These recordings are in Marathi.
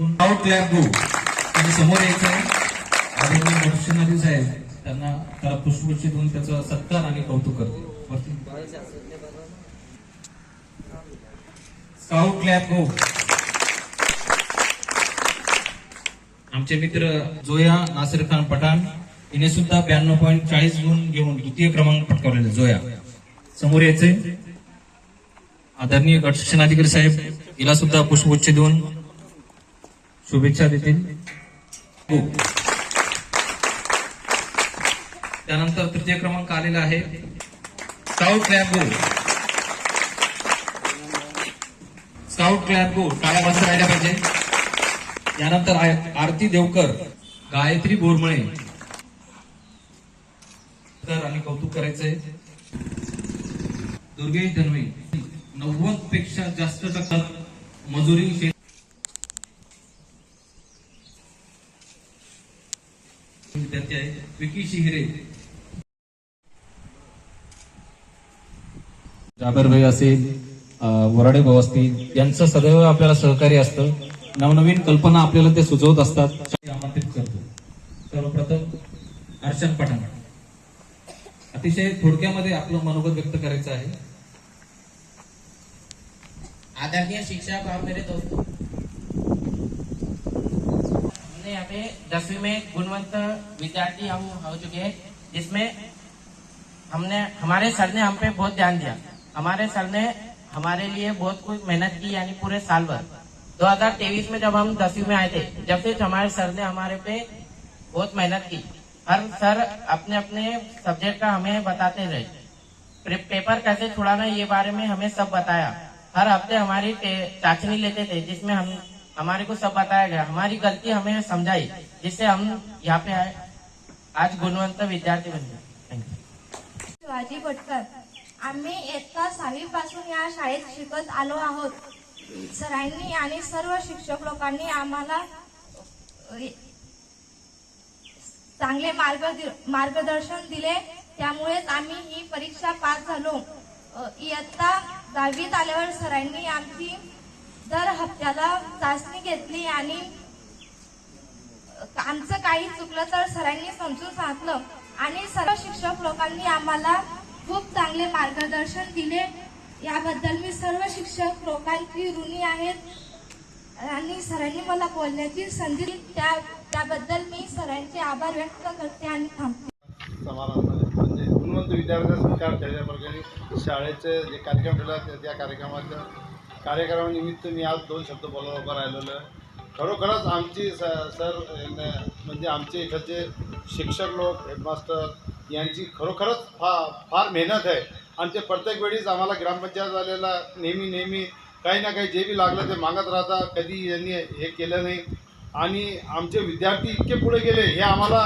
स्काउट लॅब गो त्यांनी समोर यायचं आहे. आदरणीय साहेब त्यांना त्याला पुष्पगुच्छ देऊन त्याचा सत्कार आणि कौतुक करते. वरती. गो आमचे मित्र जोया नासिर खान पठाण हिने सुद्धा ब्याण्णव पॉईंट चाळीस गुण घेऊन द्वितीय क्रमांक पटकावलेला जोया. समोर यायचे आदरणीय गट शिक्षणाधिकारी साहेब हिला सुद्धा पुष्पगुच्छ देऊन शुभेच्छा देतील. हो. त्यानंतर तृतीय क्रमांक आलेला आहे. Scout lab go scout lab go टाळ्या वाजता राहिल्या पाहिजे. यानंतर आरती देवकर गायत्री बोरमळे. तर आणि कौतुक करायचंय. दुर्गेश धनवे नव्वदपेक्षा जास्त टक्का मजुरी विद्यार्थी आहे विकी शिहिरे जाबर भाई असेल वराडे भाऊ असतील यांचं सदैव आपल्याला सहकार्य असतं. नवनवीन कल्पना आपल्याला ते सुचवत असतात. आमंत्रित करतो. सर्वप्रथम अर्चन पठाण. अतिशय थोडक्यामध्ये आपलं मनोगत व्यक्त करायचं आहे. आदरणीय शिक्षक और मेरे दोस्तों हमने यहाँ पे। दसवीं में गुणवंत विद्यार्थी हम हो चुके हैं, जिसमें हमने, हमारे सर ने हम पे बहुत ध्यान दिया। हमारे सर ने हमारे लिए बहुत कुछ मेहनत की, यानी पूरे साल भर। 2023 में जब हम दसवीं में आए थे, जब से हमारे सर ने हमारे पे बहुत मेहनत की। हर सर अपने अपने सब्जेक्ट का हमें बताते रहे। पेपर कैसे छुड़ाना, ये बारे में हमें सब बताया। हर हफ़्ते हमारी चाचनी लेते थे, जिसमें हम हमारे को सब बताया गया। हमारी गलती हमें समझाई जिससे हम यहाँ पे आए। आज गुणवंत विद्यार्थी बन गए। शिवाजी भटकर आम्ही इयत्ता सहावी पासून या शाळेत शिकत आलो आहोत. सरांनी आणि सर्व शिक्षक लोकांनी आम्हाला चांगले मार्ग मार्गदर्शन दिले. त्यामुळेच आम्ही ही परीक्षा पास झालो. इयत्ता दहावीत आल्यावर सरांनी आमची दर हप्त्याला चाचणी घेतली आणि आमचं काही चुकलं तर सरांनी समजून सांगितलं. आणि सर्व शिक्षक लोकांनी आम्हाला खूप चांगले मार्गदर्शन दिले. याबद्दल मी सर्व शिक्षक लोकांची ऋणी आहेत. आणि सरांनी मला बोलण्याची संधी दिली. त्या त्याबद्दल मी सरांचे आभार व्यक्त करते आणि थांबते. म्हणजे गुणवंत विद्यार्थ्यांचा प्रकारे शाळेचे जे कार्यक्रम ठेवला त्या त्या कार्यक्रमाच्या कार्यक्रमानिमित्त मी आज दोन शब्द बोलायला उभं राहिलेलो आहे. खरोखरच आमची स सर म्हणजे आमचे इकडचे शिक्षक लोक हेडमास्टर यांची खरोखरच फा फार मेहनत आहे. आणि ते प्रत्येक वेळीच आम्हाला ग्रामपंचायत आलेला नेहमी नेहमी काही ना काही जे बी लागलं ते मागत राहता कधी यांनी हे केलं नाही. आणि आमचे विद्यार्थी इतके पुढे गेले हे आम्हाला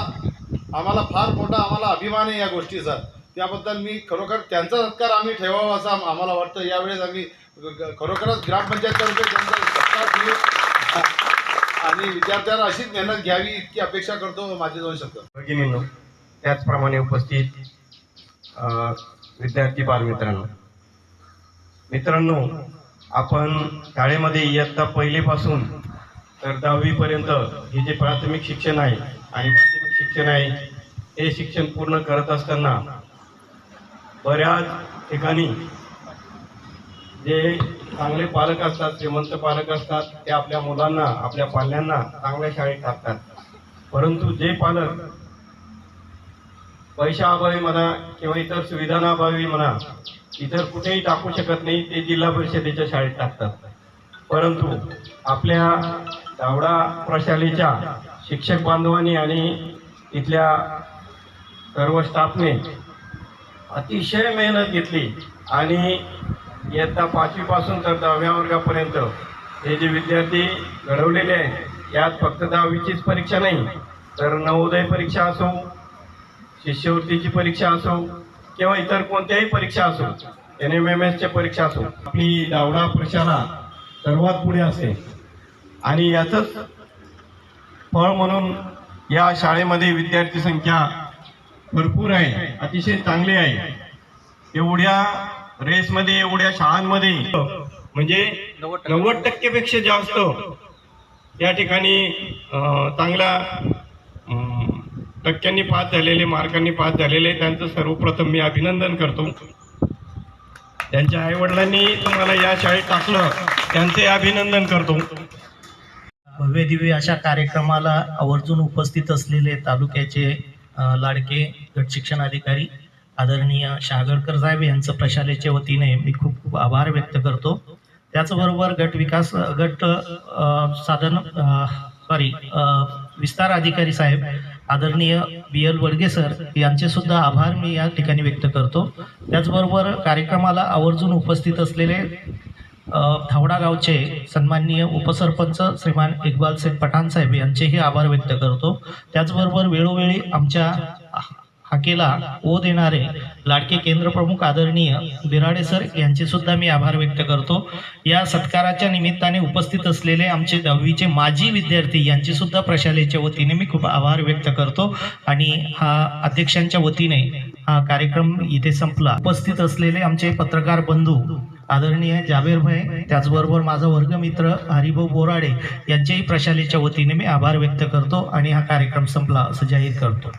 आम्हाला फार मोठा आम्हाला अभिमान आहे या गोष्टीचा. त्याबद्दल मी खरोखर त्यांचा सत्कार आम्ही ठेवावा असं आम्हाला वाटतं. यावेळेस आम्ही खरोखरच ग्रामपंचायततर्फे त्यांचा सत्कार आणि विद्यार्थ्यांना अशीच मेहनत घ्यावी इतकी अपेक्षा करतो माझे दोन शब्द. भगिनींनो त्याचप्रमाणे उपस्थित विद्यार्थी बालमित्रांनो. मित्रांनो आपण शाळेमध्ये इयत्ता पहिलीपासून तर दहावीपर्यंत हे जे प्राथमिक शिक्षण आहे आणि माध्यमिक शिक्षण आहे हे शिक्षण पूर्ण करत असताना बऱ्याच ठिकाणी जे चांगले पालक असतात श्रीमंत पालक असतात ते आपल्या मुलांना आपल्या पाल्यांना चांगल्या शाळेत टाकतात. परंतु जे पालक पैशाअभावी म्हणा किंवा इतर सुविधांअभावी म्हणा इतर कुठेही टाकू शकत नाही ते जिल्हा परिषदेच्या शाळेत टाकतात. परंतु आपल्या दावडा प्रशालेच्या शिक्षक बांधवांनी आणि इथल्या सर्व स्टाफने अतिशय मेहनत घेतली आणि इयत्ता पाचवीपासून तर दहाव्या वर्गापर्यंत हे जे विद्यार्थी घडवलेले आहेत यात फक्त दहावीचीच परीक्षा नाही तर नवोदय परीक्षा असो शिष्यवृत्तीची परीक्षा असो किंवा इतर कोणत्याही परीक्षा असो एन एम एम एसच्या परीक्षा असो आपली दावडा प्रशाला सर्वात पुढे असते. आणि याचंच फळ म्हणून या शाळेमध्ये विद्यार्थी संख्या भरपूर आहे अतिशय चांगली आहे. एवढ्या रेसमध्ये एवढ्या शाळांमध्ये. म्हणजे नव्वद टक्केपेक्षा जास्त या ठिकाणी चांगला चांगल्या टक्क्यांनी पास झालेले मार्कांनी पास झालेले त्यांचं सर्वप्रथम मी अभिनंदन करतो. त्यांच्या आईवडिलांनी तुम्हाला या शाळेत टाकलं त्यांचे अभिनंदन करतो. भव्य दिव्य अशा कार्यक्रमाला आवर्जून उपस्थित असलेले तालुक्याचे लाडके गट शिक्षण अधिकारी आदरणीय शहागडकर साहेब यांचं प्रशालेच्या वतीने मी खूप खूप आभार व्यक्त करतो. त्याचबरोबर गट विकास गट साधन सॉरी विस्तार अधिकारी साहेब आदरणीय बी एल वडगे सर यांचे सुद्धा आभार मी या ठिकाणी व्यक्त करतो. त्याचबरोबर कार्यक्रमाला आवर्जून उपस्थित असलेले धावडा गावचे सन्माननीय उपसरपंच श्रीमान इक्बाल शेख पठाण साहेब यांचेही आभार व्यक्त करतो. त्याचबरोबर वेळोवेळी आमच्या हाकेला ओ देणारे लाडके केंद्र प्रमुख आदरणीय बिराडे सर यांचे सुद्धा मी आभार व्यक्त करतो. या सत्काराच्या निमित्ताने उपस्थित असलेले आमचे दहावीचे माजी विद्यार्थी यांचे सुद्धा प्रशालेच्या वतीने मी खूप आभार व्यक्त करतो आणि हा अध्यक्षांच्या वतीने हा कार्यक्रम इथे संपला. उपस्थित असलेले आमचे पत्रकार बंधू आदरणीय जावेर भाई त्याचबरोबर माझा वर्गमित्र हरिभाऊ बोराडे यांचेही प्रशालेच्या वतीने मी आभार व्यक्त करतो आणि हा कार्यक्रम संपला असं जाहीर करतो.